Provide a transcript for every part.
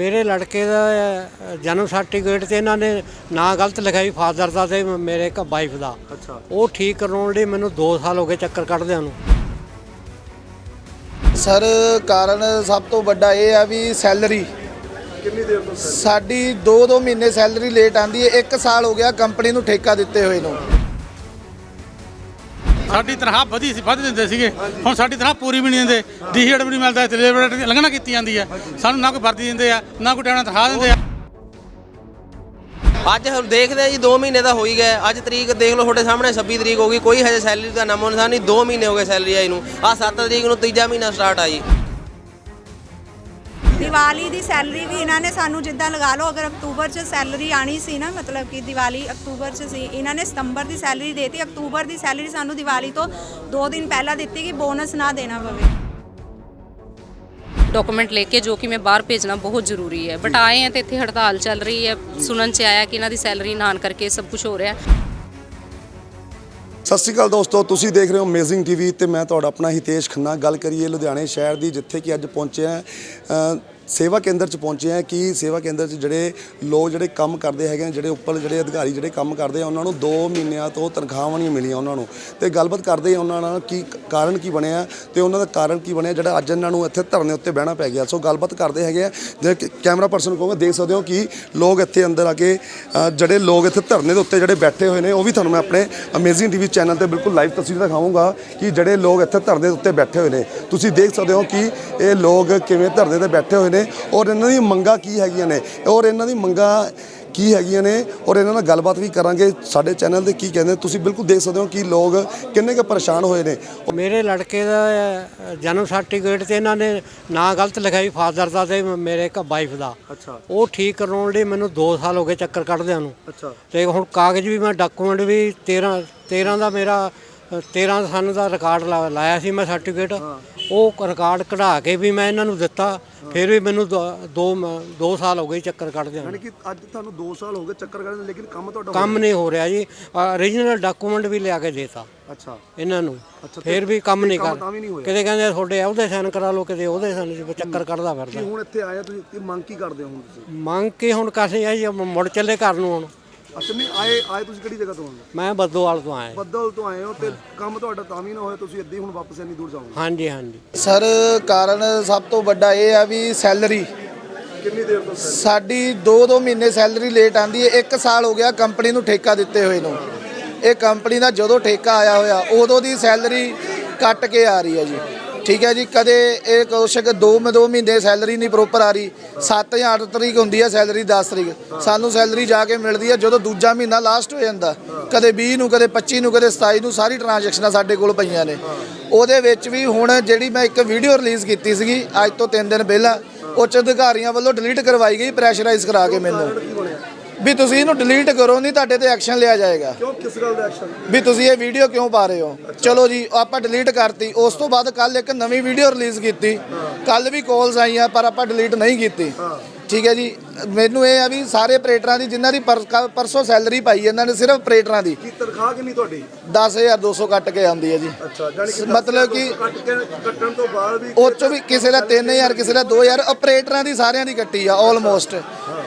ਮੇਰੇ ਲੜਕੇ ਦਾ ਜਨਮ ਸਰਟੀਫਿਕੇਟ ਤੇ ਇਹਨਾਂ ਨੇ ਨਾਂ ਗਲਤ ਲਿਖਿਆ ਸੀ ਫਾਦਰ ਦਾ ਤੇ ਮੇਰੇ ਵਾਈਫ ਦਾ। ਅੱਛਾ। ਉਹ ਠੀਕ ਕਰਾਉਣ ਲਈ ਮੈਨੂੰ 2 ਸਾਲ ਹੋ ਗਏ ਚੱਕਰ ਕੱਢਦਿਆਂ ਨੂੰ। ਸਰ ਕਾਰਨ ਸਭ ਤੋਂ ਵੱਡਾ ਇਹ ਆ ਵੀ ਸੈਲਰੀ ਕਿੰਨੀ ਦੇਰ ਤੋਂ ਸਾਡੀ 2-2 ਮਹੀਨੇ ਸੈਲਰੀ ਲੇਟ ਆਂਦੀ ਹੈ 1 ਸਾਲ ਹੋ ਗਿਆ ਕੰਪਨੀ ਨੂੰ ਠੇਕਾ ਦਿੱਤੇ ਹੋਏ ਨੂੰ। ਸਾਡੀ ਤਨਖਾਹ ਵਧੀ ਸੀ, ਵੱਧ ਦਿੰਦੇ ਸੀਗੇ। ਹੁਣ ਸਾਡੀ ਤਨਖਾਹ ਪੂਰੀ ਵੀ ਨਹੀਂ ਦਿੰਦੇ। ਡੀਹੇਡ ਵੀ ਨਹੀਂ ਮਿਲਦਾ ਤੇ ਲੇਬਰ ਦੀ ਲੰਘਣਾ ਕੀਤੀ ਜਾਂਦੀ ਹੈ। ਸਾਨੂੰ ਨਾ ਕੋਈ ਵਰਦੀ ਦਿੰਦੇ ਆ, ਨਾ ਕੋਈ ਟਾਈਮ ਤਨਖਾਹ ਦਿੰਦੇ ਆ। ਅੱਜ ਹੁਣ ਦੇਖਦੇ ਆ ਜੀ 2 ਮਹੀਨੇ ਦਾ ਹੋ ਹੀ ਗਏ। ਅੱਜ ਤਰੀਕ ਦੇਖ ਲਓ, ਤੁਹਾਡੇ ਸਾਹਮਣੇ 26 ਤਰੀਕ ਹੋ ਗਈ। ਕੋਈ ਹਜੇ ਸੈਲਰੀ ਦਾ ਨਾਮੋ ਨਿਸ਼ਾਨ ਨਹੀਂ 2 ਮਹੀਨੇ ਹੋ ਗਏ ਸੈਲਰੀ ਆਈ ਨੂੰ। ਆ 7 ਤਰੀਕ ਨੂੰ ਤੀਜਾ ਮਹੀਨਾ ਸਟਾਰਟ ਆ ਜੀ। ਦੀਵਾਲੀ ਦੀ ਸੈਲਰੀ ਵੀ ਇਹਨਾਂ ਨੇ ਸਾਨੂੰ ਜਿੱਦਾਂ ਲਗਾ ਲਓ, ਅਗਰ ਅਕਤੂਬਰ 'ਚ ਸੈਲਰੀ ਆਣੀ ਸੀ ਨਾ, ਮਤਲਬ ਕਿ ਦੀਵਾਲੀ ਅਕਤੂਬਰ 'ਚ ਸੀ, ਇਹਨਾਂ ਨੇ ਸਤੰਬਰ ਦੀ ਸੈਲਰੀ ਦੇਤੀ, ਅਕਤੂਬਰ ਦੀ ਸੈਲਰੀ ਸਾਨੂੰ ਦੀਵਾਲੀ ਤੋਂ 2 ਦਿਨ ਪਹਿਲਾਂ ਦਿੱਤੀ ਕਿ ਬੋਨਸ ਨਾ ਦੇਣਾ ਪਵੇ। ਡਾਕੂਮੈਂਟ ਲੈ ਕੇ ਜੋ ਕਿ ਮੈਂ ਬਾਹਰ ਭੇਜਣਾ ਬਹੁਤ ਜ਼ਰੂਰੀ ਹੈ। ਬਟ ਆਏ ਆ ਤੇ ਇੱਥੇ ਹੜਤਾਲ ਚੱਲ ਰਹੀ ਹੈ। ਸੁਣਨ ਚ ਆਇਆ ਕਿ ਇਹਨਾਂ ਦੀ ਸੈਲਰੀ ਨਾ ਆਉਣ ਕਰਕੇ ਸਭ ਕੁਝ ਹੋ ਰਿਹਾ ਸਤਿ ਸ਼੍ਰੀ ਅਕਾਲ ਦੋਸਤੋ, ਤੁਸੀਂ ਦੇਖ ਰਹੇ ਹੋ ਅਮੇਜ਼ਿੰਗ ਟੀਵੀ ਤੇ ਮੈਂ ਤੁਹਾਡਾ ਆਪਣਾ ਹਿਤੇਸ਼ ਖੰਨਾ। ਗੱਲ ਕਰੀਏ ਲੁਧਿਆਣੇ ਸ਼ਹਿਰ ਦੀ, ਜਿੱਥੇ ਕਿ ਅੱਜ ਪਹੁੰਚੇ ਆ ਸੇਵਾ ਕੇਂਦਰ ਚ ਪਹੁੰਚੇ ਆ ਕਿ ਸੇਵਾ ਕੇਂਦਰ ਚ ਜਿਹੜੇ ਲੋਕ ਜਿਹੜੇ ਕੰਮ ਕਰਦੇ ਹੈਗੇ ਨੇ ਜਿਹੜੇ ਉੱਪਰ ਜਿਹੜੇ ਅਧਿਕਾਰੀ ਜਿਹੜੇ ਕੰਮ ਕਰਦੇ ਆ, ਉਹਨਾਂ ਨੂੰ 2 ਮਹੀਨਿਆਂ ਤੋਂ ਤਨਖਾਹਾਂ ਨਹੀਂ ਮਿਲੀਆਂ ਉਹਨਾਂ ਨੂੰ। ਤੇ ਗੱਲਬਾਤ ਕਰਦੇ ਆ ਉਹਨਾਂ ਨਾਲ ਕੀ ਕਾਰਨ ਕੀ ਬਣਿਆ ਤੇ ਉਹਨਾਂ ਦਾ ਕਾਰਨ ਕੀ ਬਣਿਆ, ਜਿਹੜਾ ਅੱਜ ਇਹਨਾਂ ਨੂੰ ਇੱਥੇ ਧਰਨੇ ਉੱਤੇ ਬਹਿਣਾ ਪੈ ਗਿਆ। ਸੋ ਗੱਲਬਾਤ ਕਰਦੇ ਹੈਗੇ ਆ ਜੇ ਕੈਮਰਾ ਪਰਸਨ ਕਹੋਗੇ, ਦੇਖ ਸਕਦੇ ਹੋ ਕਿ ਲੋਕ ਇੱਥੇ ਅੰਦਰ ਆ ਕੇ ਜਿਹੜੇ ਲੋਕ ਇੱਥੇ ਧਰਨੇ ਦੇ ਉੱਤੇ ਜਿਹੜੇ ਬੈਠੇ ਹੋਏ ਨੇ, ਉਹ ਵੀ ਤੁਹਾਨੂੰ ਮੈਂ ਆਪਣੇ ਅਮੇਜ਼ਿੰਗ ਟੀਵੀ ਚੈਨਲ ਤੇ ਬਿਲਕੁਲ ਲਾਈਵ ਤਸਵੀਰ ਦਿਖਾਵਾਂਗਾ ਕਿ ਜਿਹੜੇ ਲੋਕ ਇੱਥੇ ਧਰਨੇ ਦੇ ਉੱਤੇ ਬੈਠੇ ਹੋਏ ਨੇ। ਤੁਸੀਂ ਦੇਖ ਸਕਦੇ ਹੋ ਕਿ ਇਹ ਲੋਕ ਕਿਵੇਂ ਧਰਨੇ ਤੇ ਬੈਠੇ ਹੋਏ ਨੇ ਔਰ ਇਹਨਾਂ ਦੀ ਮੰਗਾਂ ਕੀ ਹੈਗੀਆਂ ਨੇ? ਔਰ ਇਹਨਾਂ ਦੀ ਮੰਗਾਂ ਕੀ ਹੈਗੀਆਂ ਨੇ? ਔਰ ਇਹਨਾਂ ਨਾਲ ਗੱਲਬਾਤ ਵੀ ਕਰਾਂਗੇ। ਸਾਡੇ ਚੈਨਲ ਤੇ ਕੀ ਕਹਿੰਦੇ ਤੁਸੀਂ ਬਿਲਕੁਲ ਦੇਖ ਸਕਦੇ ਹੋ ਕਿ ਲੋਕ ਕਿੰਨੇ ਕੁ ਪਰੇਸ਼ਾਨ ਹੋਏ ਨੇ। ਮੇਰੇ ਲੜਕੇ ਦਾ ਜਨਮ ਸਰਟੀਫਿਕੇਟ ਤੇ ਇਹਨਾਂ ਨੇ ਨਾਂ ਗਲਤ ਲਿਖਿਆ ਸੀ ਫਾਦਰ ਦਾ ਤੇ ਮੇਰੇ ਵਾਈਫ ਦਾ। ਅੱਛਾ। ਉਹ ਠੀਕ ਕਰਾਉਣ ਲਈ ਮੈਨੂੰ 2 ਸਾਲ ਹੋ ਗਏ ਚੱਕਰ ਕੱਢਦਿਆਂ ਨੂੰ। ਅੱਛਾ। ਤੇ ਹੁਣ ਕਾਗਜ਼ ਵੀ ਮੈਂ ਡਾਕੂਮੈਂਟ ਵੀ 13 13 ਦਾ ਮੇਰਾ ਅ, 13 ਸਨ ਦਾ ਰਿਕਾਰਡ ਲਾਇਆ ਸੀ ਮੈਂ ਸਰਟੀਫਿਕੇਟ ਉਹ ਰਿਕਾਰਡ ਕਢਾ ਕੇ ਵੀ ਮੈਂ ਇਹਨਾਂ ਨੂੰ ਦਿੱਤਾ ਫਿਰ ਵੀ ਮੈਨੂੰ 2 2 ਸਾਲ ਹੋ ਗਏ ਚੱਕਰ ਕੱਢਦਿਆਂ ਨੂੰ। ਯਾਨੀ ਕਿ ਅੱਜ ਤੁਹਾਨੂੰ 2 ਸਾਲ ਹੋ ਗਏ ਚੱਕਰ ਕਰਨ ਲੇਕਿਨ ਕੰਮ ਤੁਹਾਡਾ ਕੰਮ ਨਹੀਂ ਹੋ ਰਿਹਾ ਜੀ। origignal ਡਾਕੂਮੈਂਟ ਵੀ ਲਿਆ ਕੇ ਦੇਤਾ ਅੱਛਾ। ਇਹਨਾਂ ਨੂੰ। ਫਿਰ ਵੀ ਕੰਮ ਨਹੀਂ ਕਰ। ਕਿਤੇ ਕਹਿੰਦੇ ਤੁਹਾਡੇ ਉਹਦੇ ਸਾਈਨ ਕਰਾ ਲਓ ਕਿਤੇ ਉਹਦੇ ਸਾਈਨ ਚੱਕਰ ਕੱਢਦਾ ਫਿਰਦਾ। ਹੁਣ ਇੱਥੇ ਆਏ ਤੁਸੀਂ? ਮੰਗ ਕੀ ਕਰਦੇ ਹੋ ਹੁਣ ਤੁਸੀਂ? ਮੰਗ ਕੇ ਹੁਣ ਕਾਸੇ ਆ ਜੀ ਮੁੜ ਚੱਲੇ ਘਰ ਨੂੰ ਹੁਣ। ਅੱਛਾ ਨਹੀਂ ਆਏ ਆਏ ਤੁਸੀਂ ਕਿਹੜੀ ਜਗ੍ਹਾ ਤੋਂ ਆਏ ਮੈਂ ਬੱਦੋਵਾਲ ਤੋਂ ਆਇਆ। ਬੱਦਲ ਤੋਂ ਆਏ ਹੋ ਤੇ ਕੰਮ ਤੁਹਾਡਾ ਤਾਂ ਵੀ ਨਾ ਹੋਇਆ ਤੁਸੀਂ ਇੱਦਾਂ ਹੀ ਹੁਣ ਵਾਪਸ ਇੰਨੀ ਦੂਰ ਜਾਓਗੇ। ਹਾਂਜੀ ਹਾਂਜੀ। ਸਰ ਕਾਰਨ ਸਭ ਤੋਂ ਵੱਡਾ ਇਹ ਆ ਵੀ ਸੈਲਰੀ। ਕਿੰਨੀ ਦੇਰ ਤੋਂ ਸਾਡੀ 2-2 ਮਹੀਨੇ ਸੈਲਰੀ ਲੇਟ ਆਂਦੀ ਹੈ। 1 ਸਾਲ ਹੋ ਗਿਆ ਕੰਪਨੀ ਨੂੰ ਠੇਕਾ ਦਿੱਤੇ ਹੋਏ ਨੂੰ। ਇਹ ਕੰਪਨੀ ਦਾ ਜਦੋਂ ਠੇਕਾ ਆਇਆ ਹੋਇਆ ਉਦੋਂ ਦੀ ਸੈਲਰੀ ਕੱਟ ਕੇ ਆ ਰਹੀ ਹੈ ਜੀ। ਠੀਕ ਹੈ ਜੀ, ਕਦੇ ਇਹ ਕੋਸ਼ਕ 2 ਮੇ 2 ਮਹੀਨੇ ਸੈਲਰੀ ਨਹੀਂ ਪ੍ਰੋਪਰ ਆ ਰਹੀ। 7 ਜਾਂ 8 ਤਰੀਕ ਹੁੰਦੀ ਹੈ ਸੈਲਰੀ 10 ਤਰੀਕ। ਸਾਨੂੰ ਸੈਲਰੀ ਜਾ ਕੇ ਮਿਲਦੀ ਹੈ, ਜਦੋਂ ਦੂਜਾ ਮਹੀਨਾ ਲਾਸਟ ਹੋ ਜਾਂਦਾ। ਕਦੇ 20 ਨੂੰ, ਕਦੇ 25 ਨੂੰ, ਕਦੇ 27 ਨੂੰ ਸਾਰੀ ਟ੍ਰਾਂਜੈਕਸ਼ਨਾਂ ਸਾਡੇ ਕੋਲ ਪਈਆਂ ਨੇ। ਉਹਦੇ ਵਿੱਚ ਵੀ ਹੁਣ ਜਿਹੜੀ ਮੈਂ ਇੱਕ ਵੀਡੀਓ ਰਿਲੀਜ਼ ਕੀਤੀ ਸੀਗੀ, ਅੱਜ ਤੋਂ 3 ਦਿਨ ਪਹਿਲਾਂ, ਉੱਚ ਅਧਿਕਾਰੀਆਂ ਵੱਲੋਂ ਡਿਲੀਟ ਕਰਵਾਈ ਗਈ ਪ੍ਰੈਸ਼ਰਾਈਜ਼ ਕਰਾ ਕੇ ਮੈਨੂੰ। ਵੀ ਤੁਸੀਂ ਇਹਨੂੰ ਡਿਲੀਟ ਕਰੋ ਨਹੀਂ ਤੁਹਾਡੇ ਤੇ ਐਕਸ਼ਨ ਲਿਆ ਜਾਏਗਾ। ਕਿਉਂ? ਕਿਸ ਗੱਲ ਦਾ ਐਕਸ਼ਨ ਵੀ ਤੁਸੀਂ ਇਹ ਵੀਡੀਓ ਕਿਉਂ ਪਾ ਰਹੇ ਹੋ? ਚਲੋ ਜੀ ਆਪਾਂ ਡਿਲੀਟ ਕਰਤੀ। ਉਸ ਤੋਂ ਬਾਅਦ ਕੱਲ ਇੱਕ ਨਵੀਂ ਵੀਡੀਓ ਰਿਲੀਜ਼ ਕੀਤੀ। ਕੱਲ ਵੀ ਕਾਲਸ ਆਈਆਂ ਪਰ ਆਪਾਂ ਡਿਲੀਟ ਨਹੀਂ ਕੀਤੀ। ਠੀਕ ਹੈ ਜੀ। ਮੈਨੂੰ ਇਹ ਆ ਵੀ ਸਾਰੇ ਆਪਰੇਟਰਾਂ ਦੀ ਜਿਨ੍ਹਾਂ ਦੀ ਪਰ- ਪਰਸੋਂ ਸੈਲਰੀ ਪਾਈ ਇਹਨਾਂ ਨੇ ਸਿਰਫ ਆਪਰੇਟਰਾਂ ਦੀ। ਕੀ ਤਨਖਾਹ ਕਿੰਨੀ ਤੁਹਾਡੀ? 10200 ਕੱਟ ਕੇ ਆਉਂਦੀ ਹੈ ਜੀ। ਅੱਛਾ ਜਾਨੀ ਕਿ ਮਤਲਬ ਕਿ ਕੱਟ ਕੇ ਕੱਟਣ ਤੋਂ ਬਾਅਦ ਵੀ ਉਹ ਚੋਂ ਵੀ ਕਿਸੇ ਦਾ 3000 ਕਿਸੇ ਦਾ 2000 ਆਪਰੇਟਰਾਂ ਦੀ ਸਾਰਿਆਂ ਦੀ ਕੱਟੀ ਆ ਆਲਮੋਸਟ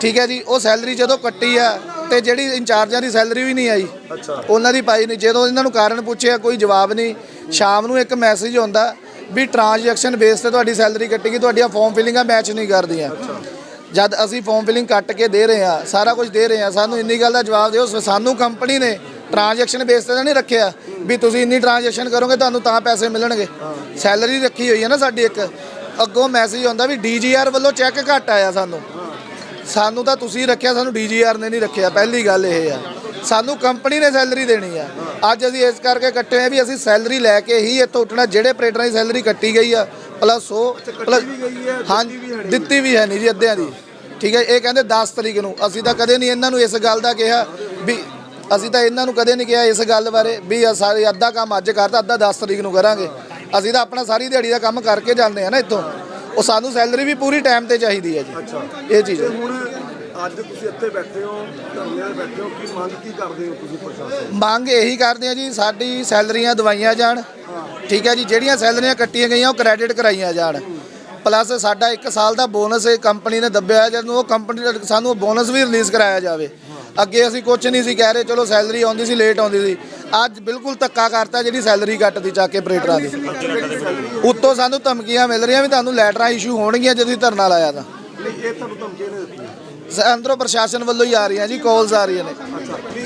ਠੀਕ ਹੈ ਜੀ ਉਹ ਸੈਲਰੀ ਜਦੋਂ ਕੱਟੀ ਆ ਤੇ ਜਿਹੜੀ ਇੰਚਾਰਜਾਂ ਦੀ ਸੈਲਰੀ ਵੀ ਨਹੀਂ ਆਈ ਅੱਛਾ। ਉਹਨਾਂ ਦੀ ਪਾਈ ਨਹੀਂ। ਜਦੋਂ ਇਹਨਾਂ ਨੂੰ ਕਾਰਨ ਪੁੱਛਿਆ ਕੋਈ ਜਵਾਬ ਨਹੀਂ। ਸ਼ਾਮ ਨੂੰ ਇੱਕ ਮੈਸੇਜ ਆਉਂਦਾ ਵੀ ਟ੍ਰਾਂਜੈਕਸ਼ਨ ਬੇਸ ਤੇ ਤੁਹਾਡੀ ਸੈਲਰੀ ਕੱਟੇਗੀ ਤੁਹਾਡੀਆਂ ਫਾਰਮ ਫਿਲਿੰਗਾਂ ਮੈਚ ਨਹੀਂ ਕਰਦੀਆਂ। ਜਦ ਅਸੀਂ ਫਾਰਮ ਫਿਲਿੰਗ ਕੱਟ ਕੇ ਦੇ ਰਹੇ ਆ ਸਾਰਾ ਕੁਝ ਦੇ ਰਹੇ ਆ ਸਾਨੂੰ ਇੰਨੀ ਗੱਲ ਦਾ ਜਵਾਬ ਦਿਓ ਸਾਨੂੰ ਕੰਪਨੀ ਨੇ ਟ੍ਰਾਂਜੈਕਸ਼ਨ ਬੇਸ ਤੇ ਤਾਂ ਨਹੀਂ ਰੱਖਿਆ ਵੀ ਤੁਸੀਂ ਇੰਨੀ ਟ੍ਰਾਂਜੈਕਸ਼ਨ ਕਰੋਗੇ ਤੁਹਾਨੂੰ ਤਾਂ ਪੈਸੇ ਮਿਲਣਗੇ। ਸੈਲਰੀ ਰੱਖੀ ਹੋਈ ਹੈ ਨਾ ਸਾਡੀ ਇੱਕ। ਅੱਗੋਂ ਮੈਸੇਜ ਆਉਂਦਾ ਵੀ ਡੀਜੀਆਰ ਵੱਲੋਂ ਚੈੱਕ ਘੱਟ ਆਇਆ ਸਾਨੂੰ। ਸਾਨੂੰ ਤਾਂ ਤੁਸੀਂ ਰੱਖਿਆ ਸਾਨੂੰ ਡੀਜੀਆਰ ਨੇ ਨਹੀਂ ਰੱਖਿਆ ਪਹਿਲੀ ਗੱਲ ਇਹ ਆ। ਸਾਨੂੰ ਕੰਪਨੀ ਨੇ ਸੈਲਰੀ ਦੇਣੀ ਆ। ਅੱਜ ਅਸੀਂ ਇਸ ਕਰਕੇ ਕੱਟੇ ਆ ਵੀ ਅਸੀਂ ਸੈਲਰੀ ਲੈ ਕੇ ਹੀ ਇੱਥੋਂ ਉੱਠਣਾ ਜਿਹੜੇ ਆਪਰੇਟਰਾਂ ਦੀ ਸੈਲਰੀ ਕੱਟੀ ਗਈ ਆ ਪਲੱਸ ਉਹ ਪਲੱਸ ਹੈ। ਦਿੱਤੀ ਵੀ ਹੈ ਨਹੀਂ ਜੀ ਅੱਧਿਆਂ ਦੀ। ਠੀਕ ਹੈ ਇਹ ਕਹਿੰਦੇ 10 ਤਰੀਕ ਨੂੰ। ਅਸੀਂ ਤਾਂ ਕਦੇ ਨਹੀਂ ਇਹਨਾਂ ਨੂੰ ਇਸ ਗੱਲ ਦਾ ਕਿਹਾ ਵੀ ਅਸੀਂ ਤਾਂ ਇਹਨਾਂ ਨੂੰ ਕਦੇ ਨਹੀਂ ਕਿਹਾ ਇਸ ਗੱਲ ਬਾਰੇ ਵੀ ਆ ਸਾਰੇ ਅੱਧਾ ਕੰਮ ਅੱਜ ਕਰਤਾ ਅੱਧਾ 10 ਤਰੀਕ ਨੂੰ ਕਰਾਂਗੇ। ਅਸੀਂ ਤਾਂ ਆਪਣਾ ਸਾਰੀ ਦਿਹਾੜੀ ਦਾ ਕੰਮ ਕਰਕੇ ਜਾਂਦੇ ਆ ਨਾ ਇੱਥੋਂ। ਉਹ ਸਾਨੂੰ ਸੈਲਰੀ ਵੀ ਪੂਰੀ ਟਾਈਮ ਤੇ ਚਾਹੀਦੀ ਹੈ ਜੀ। ਇਹ ਚੀਜ਼ ਹੈ। ਹੁਣ ਅੱਜ ਤੁਸੀਂ ਇੱਥੇ ਬੈਠੇ ਹੋ ਧਰਨੇ ਤੇ ਬੈਠੇ ਹੋ ਕੀ ਮੰਗ ਕੀ ਕਰਦੇ ਹੋ ਤੁਸੀਂ ਪ੍ਰਸ਼ਾਸਨ ਮੰਗ ਇਹੀ ਕਰਦੇ ਆ ਜੀ ਸਾਡੀ ਸੈਲਰੀਆਂ ਦਵਾਈਆਂ ਜਾਣ। ਠੀਕ ਹੈ ਜੀ ਜਿਹੜੀਆਂ ਸੈਲਰੀਆਂ ਕੱਟੀਆਂ ਗਈਆਂ ਉਹ ਕ੍ਰੈਡਿਟ ਕਰਾਈਆਂ ਜਾਣ। ਪਲੱਸ ਸਾਡਾ 1 ਸਾਲ ਦਾ ਬੋਨਸ ਇਹ ਕੰਪਨੀ ਨੇ ਦੱਬਿਆ ਜਦੋਂ ਉਹ ਕੰਪਨੀ ਸਾਨੂੰ ਉਹ ਬੋਨਸ ਵੀ ਰਿਲੀਜ਼ ਕਰਾਇਆ ਜਾਵੇ। ਅੱਗੇ ਅਸੀਂ ਕੁਝ ਨਹੀਂ ਸੀ ਕਹਿ ਰਹੇ ਚਲੋ ਸੈਲਰੀ ਆਉਂਦੀ ਸੀ ਲੇਟ ਆਉਂਦੀ ਸੀ। ਅੱਜ ਬਿਲਕੁਲ ਧੱਕਾ ਕਰਤਾ ਜਿਹੜੀ ਸੈਲਰੀ ਕੱਟਦੀ ਚੱਕ ਕੇ ਆਪਰੇਟਰਾਂ ਦੀ। ਉੱਤੋਂ ਸਾਨੂੰ ਧਮਕੀਆਂ ਮਿਲ ਰਹੀਆਂ ਵੀ ਤੁਹਾਨੂੰ ਲੈਟਰਾਂ ਇਸ਼ੂ ਹੋਣਗੀਆਂ ਜੇ ਤੁਸੀਂ ਧਰਨਾ ਲਾਇਆ ਤਾਂ। ਨਹੀਂ ਇਹ ਤੁਹਾਨੂੰ ਧਮਕੀਆਂ ਨੇ ਦਿੱਤੀਆਂ। ਸ- ਅੰਦਰੋਂ ਪ੍ਰਸ਼ਾਸਨ ਵੱਲੋਂ ਹੀ ਆ ਰਹੀਆਂ ਜੀ ਕਾਲਸ ਆ ਰਹੀਆਂ ਨੇ। ਅੱਛਾ ਜਿਹੜੀ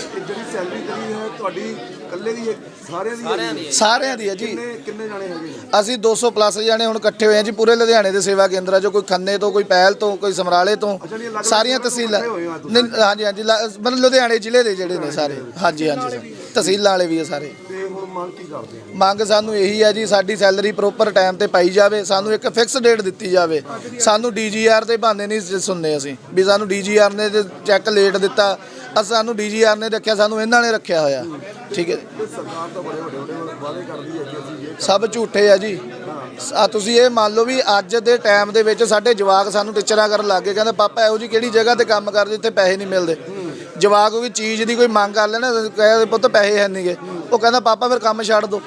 ਸੈਲਰੀ ਜਿਹੜੀ ਹੈ ਤੁਹਾਡੀ ਇਕੱਲੇ ਦੀ ਸਾਰਿਆਂ ਦੀ ਸਾਰਿਆਂ ਦੀ ਸਾਰਿਆਂ ਦੀ ਹੈ ਜੀ। ਕਿੰਨੇ ਕਿੰਨੇ ਜਾਣੇ ਹੈਗੇ? ਅਸੀਂ 200 ਪਲੱਸ ਜਾਣੇ ਹੁਣ ਇਕੱਠੇ ਹੋਏ ਆ ਜੀ ਪੂਰੇ ਲੁਧਿਆਣੇ ਦੇ ਸੇਵਾ ਕੇਂਦਰਾਂ ਚੋਂ ਕੋਈ ਖੰਨੇ ਤੋਂ ਕੋਈ ਪਹਿਲ ਤੋਂ ਕੋਈ ਸਮਰਾਲੇ ਤੋਂ। ਸਾਰੀਆਂ ਤਹਿਸੀਲਾਂ। ਨਹੀਂ, ਹਾਂਜੀ ਹਾਂਜੀ ਲ- ਮਤਲਬ ਲੁਧਿਆਣੇ ਜ਼ਿਲ੍ਹੇ ਦੇ ਜਿਹੜੇ ਨੇ ਸਾਰੇ। ਹਾਂਜੀ ਹਾਂਜੀ ਸਰ। ਤਹਿਸੀਲਾਂ ਵਾਲੇ ਵੀ ਆ ਸਾਰੇ। ਤੇ ਹੁਣ ਮੰਗ ਕੀ ਕਰਦੇ ਆ? ਮੰਗ ਸਾਨੂੰ ਇਹੀ ਹੈ ਜੀ ਸਾਡੀ ਸੈਲਰੀ ਪ੍ਰੋਪਰ ਟਾਈਮ ਤੇ ਪਾਈ ਜਾਵੇ ਸਾਨੂੰ ਇੱਕ ਫਿਕਸ ਡੇਟ ਦਿੱਤੀ ਜਾਵੇ। ਸਾਨੂੰ ਡੀਜੀਆਰ ਦੇ ਬਹਾਨੇ ਨਹੀਂ ਸ- ਸੁਣਨੇ ਅਸੀਂ ਵੀ ਸਾਨੂੰ ਡੀਜੀਆਰ ਨੇ ਚੈੱਕ ਲੇਟ ਦਿੱਤਾ। ਅਸ ਸਾਨੂੰ ਡੀਜੀਆਰ ਨੇ ਰੱਖਿਆ ਸਾਨੂੰ ਇਹਨਾਂ ਨੇ ਰੱਖਿਆ ਹੋਇਆ। ਠੀਕ ਹੈ ਸਰਕਾਰ ਤਾਂ ਬੜੇ ਵੱਡੇ ਵੱਡੇ ਵਾਅਦੇ ਕਰਦੀ ਹੈ ਕਿ ਅਸੀਂ ਇਹ ਸਭ ਝੂਠੇ ਆ ਜੀ। ਆ ਤੁਸੀਂ ਇਹ ਮੰਨ ਲਓ ਵੀ ਅੱਜ ਦੇ ਟਾਈਮ ਦੇ ਵਿੱਚ ਸਾਡੇ ਜਵਾਕ ਸਾਨੂੰ ਟੀਚਰਾਂ ਕਰਨ ਲੱਗ ਗਏ ਕਹਿੰਦੇ ਪਾਪਾ ਇਹੋ ਜੀ ਕਿਹੜੀ ਜਗ੍ਹਾ ਤੇ ਕੰਮ ਕਰਦੇ ਜਿੱਥੇ ਪੈਸੇ ਨਹੀਂ ਮਿਲਦੇ? ਜਵਾਕ ਕੋਈ ਚੀਜ਼ ਦੀ ਕੋਈ ਮੰਗ ਕਰ ਲੈਣਾ ਕਹਿੰਦੇ ਪੁੱਤ ਪੈਸੇ ਹੈ ਨਹੀਂਗੇ ਉਹ ਕਹਿੰਦਾ ਪਾਪਾ ਫਿਰ ਕੰਮ ਛੱਡ ਦੋ